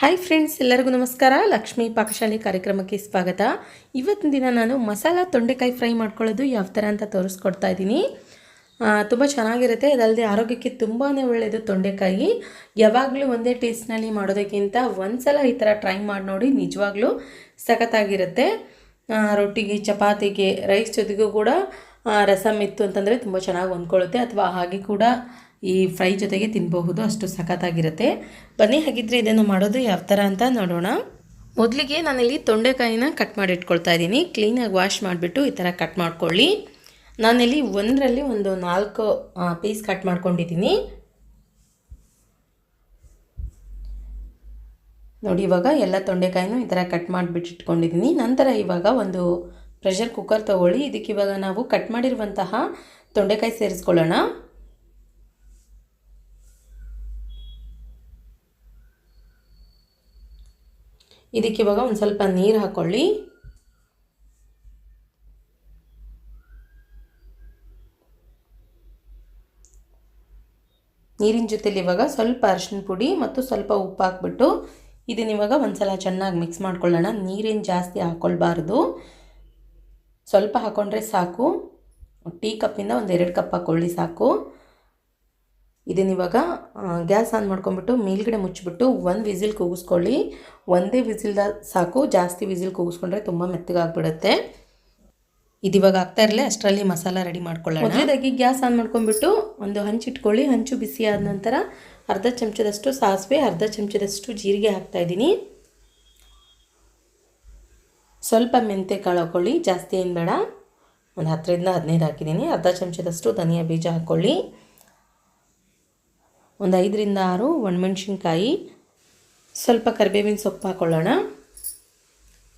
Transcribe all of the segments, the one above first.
Hi friends ಎಲ್ಲರಿಗೂ ನಮಸ್ಕಾರ. ಲಕ್ಷ್ಮೀ ಪಾಕಶಾಲೆ ಕಾರ್ಯಕ್ರಮಕ್ಕೆ ಸ್ವಾಗತ. ಇವತ್ತಿನ ದಿನ ನಾನು ಮಸಾಲ ತೊಂಡೆಕಾಯಿ ಫ್ರೈ ಮಾಡ್ಕೊಳ್ಳೋದು ಯಾವ ಥರ ಅಂತ ತೋರಿಸ್ಕೊಡ್ತಾ ಇದ್ದೀನಿ. ತುಂಬ ಚೆನ್ನಾಗಿರುತ್ತೆ. ಅದಲ್ಲದೆ ಆರೋಗ್ಯಕ್ಕೆ ತುಂಬಾ ಒಳ್ಳೆಯದು ತೊಂಡೆಕಾಯಿ. ಯಾವಾಗಲೂ ಒಂದೇ ಟೇಸ್ಟ್ನಲ್ಲಿ ಮಾಡೋದಕ್ಕಿಂತ ಒಂದ್ಸಲ ಈ ಥರ ಟ್ರೈ ಮಾಡಿ ನೋಡಿ ನಿಜವಾಗ್ಲೂ ಸಖತ್ತಾಗಿರುತ್ತೆ. ರೊಟ್ಟಿಗೆ, ಚಪಾತಿಗೆ, ರೈಸ್ ಜೊತೆಗೂ ಕೂಡ ರಸಮ್ ಇತ್ತು ಅಂತಂದರೆ ತುಂಬ ಚೆನ್ನಾಗಿ ಹೊಂದ್ಕೊಳ್ಳುತ್ತೆ. ಅಥವಾ ಹಾಗೆ ಕೂಡ ಈ ಫ್ರೈ ಜೊತೆಗೆ ತಿನ್ನಬಹುದು ಅಷ್ಟು ಸಖತ್ತಾಗಿರುತ್ತೆ. ಬನ್ನಿ, ಹಾಗಿದ್ರೆ ಇದನ್ನು ಮಾಡೋದು ಯಾವ ಥರ ಅಂತ ನೋಡೋಣ. ಮೊದಲಿಗೆ ನಾನಿಲ್ಲಿ ತೊಂಡೆಕಾಯಿನ ಕಟ್ ಮಾಡಿ ಇಟ್ಕೊಳ್ತಾ ಇದ್ದೀನಿ ಕ್ಲೀನಾಗಿ ವಾಶ್ ಮಾಡಿಬಿಟ್ಟು ಈ ಥರ ಕಟ್ ಮಾಡ್ಕೊಳ್ಳಿ. ನಾನಿಲ್ಲಿ ಒಂದರಲ್ಲಿ ಒಂದು ನಾಲ್ಕು ಪೀಸ್ ಕಟ್ ಮಾಡ್ಕೊಂಡಿದ್ದೀನಿ. ನೋಡಿ, ಇವಾಗ ಎಲ್ಲ ತೊಂಡೆಕಾಯಿನೂ ಈ ಥರ ಕಟ್ ಮಾಡಿಬಿಟ್ಟು ಇಟ್ಕೊಂಡಿದ್ದೀನಿ ನಂತರ ಇವಾಗ ಒಂದು ಪ್ರೆಷರ್ ಕುಕ್ಕರ್ ತೊಗೊಳ್ಳಿ. ಇದಕ್ಕೆ ಇವಾಗ ನಾವು ಕಟ್ ಮಾಡಿರುವಂತಹ ತೊಂಡೆಕಾಯಿ ಸೇರಿಸ್ಕೊಳ್ಳೋಣ. ಇದಕ್ಕೆ ಇವಾಗ ಒಂದು ಸ್ವಲ್ಪ ನೀರು ಹಾಕ್ಕೊಳ್ಳಿ ನೀರಿನ ಜೊತೆಲಿ ಇವಾಗ ಸ್ವಲ್ಪ ಅರಿಶಿನ ಪುಡಿ ಮತ್ತು ಸ್ವಲ್ಪ ಉಪ್ಪು ಹಾಕ್ಬಿಟ್ಟು ಇದನ್ನ ಇವಾಗ ಒಂದ್ಸಲ ಚೆನ್ನಾಗಿ ಮಿಕ್ಸ್ ಮಾಡ್ಕೊಳ್ಳೋಣ. ನೀರೇನು ಜಾಸ್ತಿ ಹಾಕ್ಕೊಳ್ಬಾರ್ದು ಸ್ವಲ್ಪ ಹಾಕ್ಕೊಂಡ್ರೆ ಸಾಕು. ಟೀ ಕಪ್ಪಿಂದ ಒಂದು ಎರಡು ಕಪ್ ಹಾಕ್ಕೊಳ್ಳಿ ಸಾಕು. ಇದನ್ನ ಇವಾಗ ಗ್ಯಾಸ್ ಆನ್ ಮಾಡ್ಕೊಂಬಿಟ್ಟು ಮೇಲ್ಗಡೆ ಮುಚ್ಚಿಬಿಟ್ಟು ಒಂದು ವಿಸಿಲ್ ಕೂಗಿಸ್ಕೊಳ್ಳಿ. ಒಂದೇ ವಿಸಿಲ್ದ ಸಾಕು, ಜಾಸ್ತಿ ವಿಸಿಲ್ ಕೂಗಿಸ್ಕೊಂಡ್ರೆ ತುಂಬ ಮೆತ್ತಗಾಗ್ಬಿಡುತ್ತೆ. ಇದಿವಾಗ ಆಗ್ತಾ ಇರಲಿ, ಅಷ್ಟರಲ್ಲಿ ಮಸಾಲ ರೆಡಿ ಮಾಡ್ಕೊಳ್ಳೋಣ. ಮೊದಲಾಗಿ ಗ್ಯಾಸ್ ಆನ್ ಮಾಡ್ಕೊಂಡ್ಬಿಟ್ಟು ಒಂದು ಹಂಚಿಟ್ಕೊಳ್ಳಿ ಹಂಚು ಬಿಸಿ ಆದ ನಂತರ ಅರ್ಧ ಚಮಚದಷ್ಟು ಸಾಸಿವೆ, ಅರ್ಧ ಚಮಚದಷ್ಟು ಜೀರಿಗೆ ಹಾಕ್ತಾಯಿದ್ದೀನಿ ಸ್ವಲ್ಪ ಮೆಂತೆ ಕಾಳು ಹಾಕ್ಕೊಳ್ಳಿ ಜಾಸ್ತಿ ಏನು ಬೇಡ. ಒಂದು ಹತ್ತರಿಂದ ಹದಿನೈದು ಹಾಕಿದ್ದೀನಿ. ಅರ್ಧ ಚಮಚದಷ್ಟು ಧನಿಯಾ ಬೀಜ ಹಾಕ್ಕೊಳ್ಳಿ ಒಂದು ಐದರಿಂದ ಆರು ಒಣಮೆಣ್ಸಿನ್ಕಾಯಿ. ಸ್ವಲ್ಪ ಕರಿಬೇವಿನ ಸೊಪ್ಪು ಹಾಕ್ಕೊಳ್ಳೋಣ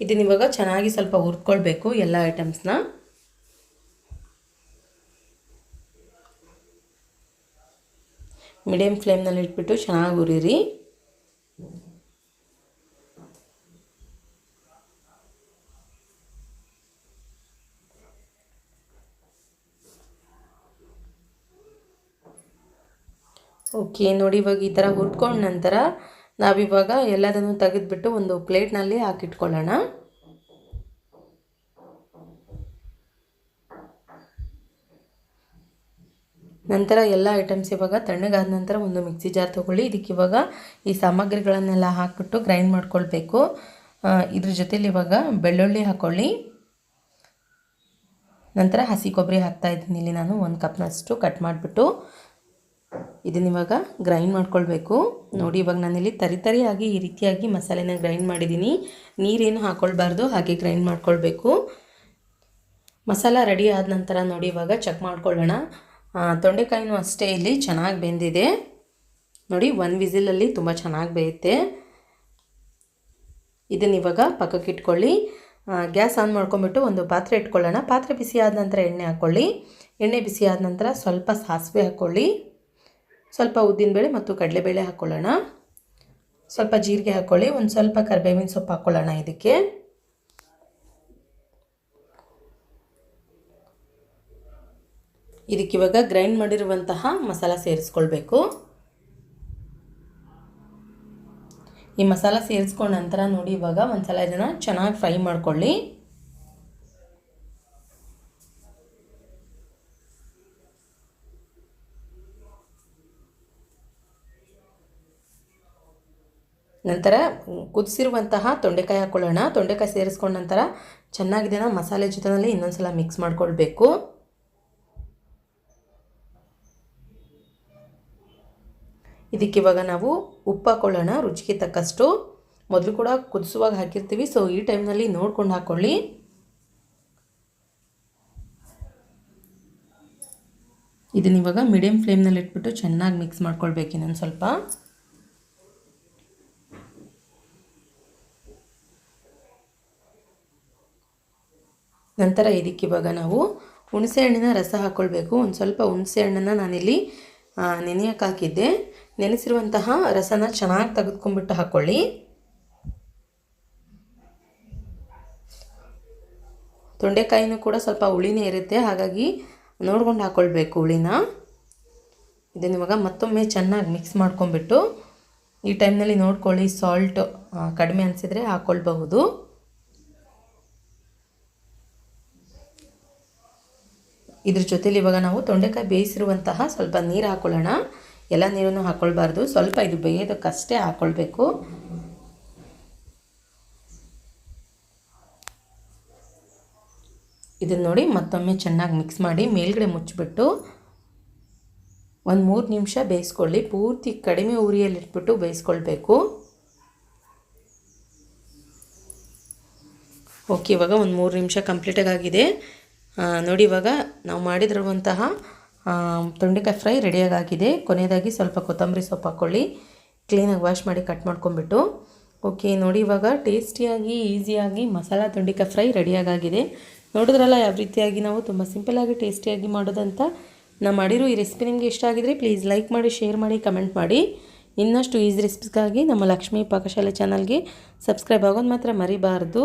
ಇದನ್ನ ಇವಾಗ ಚೆನ್ನಾಗಿ ಸ್ವಲ್ಪ ಹುರ್ಕೊಳ್ಬೇಕು ಎಲ್ಲ ಐಟಮ್ಸ್ನ. ಮೀಡಿಯಮ್ ಫ್ಲೇಮ್ನಲ್ಲಿ ಇಟ್ಬಿಟ್ಟು ಚೆನ್ನಾಗಿ ಹುರಿರಿ. ಓಕೆ, ನೋಡಿ ಇವಾಗ ಈ ಥರ ಹುರ್ಕೊಂಡ ನಂತರ ನಾವಿವಾಗ ಎಲ್ಲದನ್ನು ತೆಗೆದುಬಿಟ್ಟು ಒಂದು ಪ್ಲೇಟ್ನಲ್ಲಿ ಹಾಕಿಟ್ಕೊಳ್ಳೋಣ. ನಂತರ ಎಲ್ಲ ಐಟಮ್ಸ್ ಇವಾಗ ತಣ್ಣಗಾದ ನಂತರ ಒಂದು ಮಿಕ್ಸಿ ಜಾರ್ ತೊಗೊಳ್ಳಿ. ಇದಕ್ಕೆ ಇವಾಗ ಈ ಸಾಮಗ್ರಿಗಳನ್ನೆಲ್ಲ ಹಾಕಿಬಿಟ್ಟು ಗ್ರೈಂಡ್ ಮಾಡ್ಕೊಳ್ಬೇಕು. ಇದ್ರ ಜೊತೇಲಿ ಇವಾಗ ಬೆಳ್ಳುಳ್ಳಿ ಹಾಕ್ಕೊಳ್ಳಿ ನಂತರ ಹಸಿ ಕೊಬ್ಬರಿ ಹಾಕ್ತಾ ಇದ್ದೀನಿ ಇಲ್ಲಿ ನಾನು, ಒಂದು ಕಪ್ನಷ್ಟು ಕಟ್ ಮಾಡಿಬಿಟ್ಟು. ಇದನ್ನ ಇವಾಗ ಗ್ರೈಂಡ್ ಮಾಡ್ಕೊಳ್ಬೇಕು. ನೋಡಿ ಇವಾಗ ನಾನಿಲ್ಲಿ ತರಿ ತರಿಯಾಗಿ ಈ ರೀತಿಯಾಗಿ ಮಸಾಲೆನ ಗ್ರೈಂಡ್ ಮಾಡಿದ್ದೀನಿ ನೀರೇನು ಹಾಕ್ಕೊಳ್ಬಾರ್ದು ಹಾಗೆ ಗ್ರೈಂಡ್ ಮಾಡ್ಕೊಳ್ಬೇಕು. ಮಸಾಲ ರೆಡಿ ಆದ ನಂತರ ನೋಡಿ ಇವಾಗ ಚೆಕ್ ಮಾಡ್ಕೊಳ್ಳೋಣ. ತೊಂಡೆಕಾಯಿನೂ ಅಷ್ಟೇ ಇಲ್ಲಿ ಚೆನ್ನಾಗಿ ಬೆಂದಿದೆ. ನೋಡಿ ಒಂದು ವಿಸಿಲಲ್ಲಿ ತುಂಬ ಚೆನ್ನಾಗಿ ಬೇಯುತ್ತೆ. ಇದನ್ನ ಇವಾಗ ಪಕ್ಕಕ್ಕೆ ಇಟ್ಕೊಳ್ಳಿ. ಗ್ಯಾಸ್ ಆನ್ ಮಾಡ್ಕೊಂಬಿಟ್ಟು ಒಂದು ಪಾತ್ರೆ ಇಟ್ಕೊಳ್ಳೋಣ. ಪಾತ್ರೆ ಬಿಸಿ ಆದ ನಂತರ ಎಣ್ಣೆ ಹಾಕ್ಕೊಳ್ಳಿ ಎಣ್ಣೆ ಬಿಸಿ ಆದ ನಂತರ ಸ್ವಲ್ಪ ಸಾಸಿವೆ ಹಾಕ್ಕೊಳ್ಳಿ ಸ್ವಲ್ಪ ಉದ್ದಿನಬೇಳೆ ಮತ್ತು ಕಡಲೆಬೇಳೆ ಹಾಕ್ಕೊಳ್ಳೋಣ ಸ್ವಲ್ಪ ಜೀರಿಗೆ ಹಾಕ್ಕೊಳ್ಳಿ ಒಂದು ಸ್ವಲ್ಪ ಕರಿಬೇವಿನ ಸೊಪ್ಪು ಹಾಕ್ಕೊಳ್ಳೋಣ ಇದಕ್ಕೆ. ಇದಕ್ಕೆ ಇವಾಗ ಗ್ರೈಂಡ್ ಮಾಡಿರುವಂತಹ ಮಸಾಲ ಸೇರಿಸ್ಕೊಳ್ಬೇಕು. ಈ ಮಸಾಲ ಸೇರಿಸ್ಕೊಂಡ ನಂತರ ನೋಡಿ ಇವಾಗ ಒಂದು ಸಲ ಇದನ್ನು ಚೆನ್ನಾಗಿ ಫ್ರೈ ಮಾಡ್ಕೊಳ್ಳಿ. ನಂತರ ಕುದಿಸಿರುವಂತಹ ತೊಂಡೆಕಾಯಿ ಹಾಕ್ಕೊಳ್ಳೋಣ ತೊಂಡೆಕಾಯಿ ಸೇರಿಸ್ಕೊಂಡ ನಂತರ ಚೆನ್ನಾಗಿದೆನ ಮಸಾಲೆ ಜೊತೆನಲ್ಲಿ ಇನ್ನೊಂದ್ಸಲ ಮಿಕ್ಸ್ ಮಾಡ್ಕೊಳ್ಬೇಕು. ಇದಕ್ಕೆ ಇವಾಗ ನಾವು ಉಪ್ಪು ಹಾಕ್ಕೊಳ್ಳೋಣ ರುಚಿಗೆ ತಕ್ಕಷ್ಟು. ಮೊದಲು ಕೂಡ ಕುದಿಸುವಾಗ ಹಾಕಿರ್ತೀವಿ ಸೊ ಈ ಟೈಮ್ನಲ್ಲಿ ನೋಡ್ಕೊಂಡು ಹಾಕ್ಕೊಳ್ಳಿ ಇದನ್ನ ಇವಾಗ ಮೀಡಿಯಮ್ ಫ್ಲೇಮ್ನಲ್ಲಿ ಇಟ್ಬಿಟ್ಟು ಚೆನ್ನಾಗಿ ಮಿಕ್ಸ್ ಮಾಡ್ಕೊಳ್ಬೇಕು ಇನ್ನೊಂದು ಸ್ವಲ್ಪ. ನಂತರ ಇದಕ್ಕೆ ಇವಾಗ ನಾವು ಹುಣಸೆ ಹಣ್ಣಿನ ರಸ ಹಾಕ್ಕೊಳ್ಬೇಕು ಒಂದು ಸ್ವಲ್ಪ ಹುಣಸೆ ಹಣ್ಣನ್ನು ನಾನಿಲ್ಲಿ ನೆನೆಯಕ್ಕೆ ಹಾಕಿದ್ದೆ. ನೆನೆಸಿರುವಂತಹ ರಸನ ಚೆನ್ನಾಗಿ ತೆಗೆದುಕೊಂಡ್ಬಿಟ್ಟು ಹಾಕ್ಕೊಳ್ಳಿ ತೊಂಡೆಕಾಯಿನೂ ಕೂಡ ಸ್ವಲ್ಪ ಹುಳಿನೇ ಇರುತ್ತೆ. ಹಾಗಾಗಿ ನೋಡ್ಕೊಂಡು ಹಾಕ್ಕೊಳ್ಬೇಕು ಹುಳಿನ. ಇದನ್ನ ಇವಾಗ ಮತ್ತೊಮ್ಮೆ ಚೆನ್ನಾಗಿ ಮಿಕ್ಸ್ ಮಾಡ್ಕೊಂಬಿಟ್ಟು ಈ ಟೈಮ್ನಲ್ಲಿ ನೋಡ್ಕೊಳ್ಳಿ ಸಾಲ್ಟ್ ಕಡಿಮೆ ಅನಿಸಿದರೆ ಹಾಕ್ಕೊಳ್ಬಹುದು ಇದ್ರ ಜೊತೆಲಿ ಇವಾಗ ನಾವು ತೊಂಡೆಕಾಯಿ ಬೇಯಿಸಿರುವಂತಹ ಸ್ವಲ್ಪ ನೀರು ಹಾಕ್ಕೊಳ್ಳೋಣ ಎಲ್ಲ ನೀರನ್ನು ಹಾಕ್ಕೊಳ್ಬಾರ್ದು ಸ್ವಲ್ಪ ಇದು ಬೇಯೋದಕ್ಕಷ್ಟೇ ಹಾಕ್ಕೊಳ್ಬೇಕು ಇದನ್ನು ನೋಡಿ ಮತ್ತೊಮ್ಮೆ ಚೆನ್ನಾಗಿ ಮಿಕ್ಸ್ ಮಾಡಿ ಮೇಲ್ಗಡೆ ಮುಚ್ಚಿಬಿಟ್ಟು ಒಂದು ಮೂರು ನಿಮಿಷ ಬೇಯಿಸ್ಕೊಳ್ಳಿ. ಪೂರ್ತಿ ಕಡಿಮೆ ಉರಿಯಲ್ಲಿಟ್ಬಿಟ್ಟು ಬೇಯಿಸ್ಕೊಳ್ಬೇಕು. ಓಕೆ ಇವಾಗ ಒಂದು ಮೂರು ನಿಮಿಷ ಕಂಪ್ಲೀಟಾಗಿ ಆಗಿದೆ. ನೋಡಿ ಇವಾಗ ನಾವು ಮಾಡಿದಿರುವಂತಹ ತೊಂಡೆಕಾಯಿ ಫ್ರೈ ರೆಡಿಯಾಗಿದೆ ಕೊನೆಯದಾಗಿ ಸ್ವಲ್ಪ ಕೊತ್ತಂಬರಿ ಸೊಪ್ಪು ಹಾಕ್ಕೊಳ್ಳಿ ಕ್ಲೀನಾಗಿ ವಾಶ್ ಮಾಡಿ ಕಟ್ ಮಾಡ್ಕೊಂಬಿಟ್ಟು ಓಕೆ ನೋಡಿ ಇವಾಗ ಟೇಸ್ಟಿಯಾಗಿ ಈಸಿಯಾಗಿ ಮಸಾಲ ತೊಂಡೆಕಾಯಿ ಫ್ರೈ ರೆಡಿಯಾಗಿದೆ ನೋಡಿದ್ರಲ್ಲ, ಯಾವ ರೀತಿಯಾಗಿ ನಾವು ತುಂಬ ಸಿಂಪಲಾಗಿ ಟೇಸ್ಟಿಯಾಗಿ ಮಾಡೋದಂತ. ನಾ ಮಾಡಿರೋ ಈ ರೆಸಿಪಿ ನಿಮಗೆ ಇಷ್ಟ ಆಗಿದ್ರೆ ಪ್ಲೀಸ್ ಲೈಕ್ ಮಾಡಿ ಶೇರ್ ಮಾಡಿ ಕಮೆಂಟ್ ಮಾಡಿ. ಇನ್ನಷ್ಟು ಈಸಿ ರೆಸಿಪಿಸ್ಗಾಗಿ ನಮ್ಮ ಲಕ್ಷ್ಮೀ ಪಾಕಶಾಲೆ ಚಾನಲ್ಗೆ ಸಬ್ಸ್ಕ್ರೈಬ್ ಆಗೋದು ಮಾತ್ರ ಮರಿಬಾರ್ದು.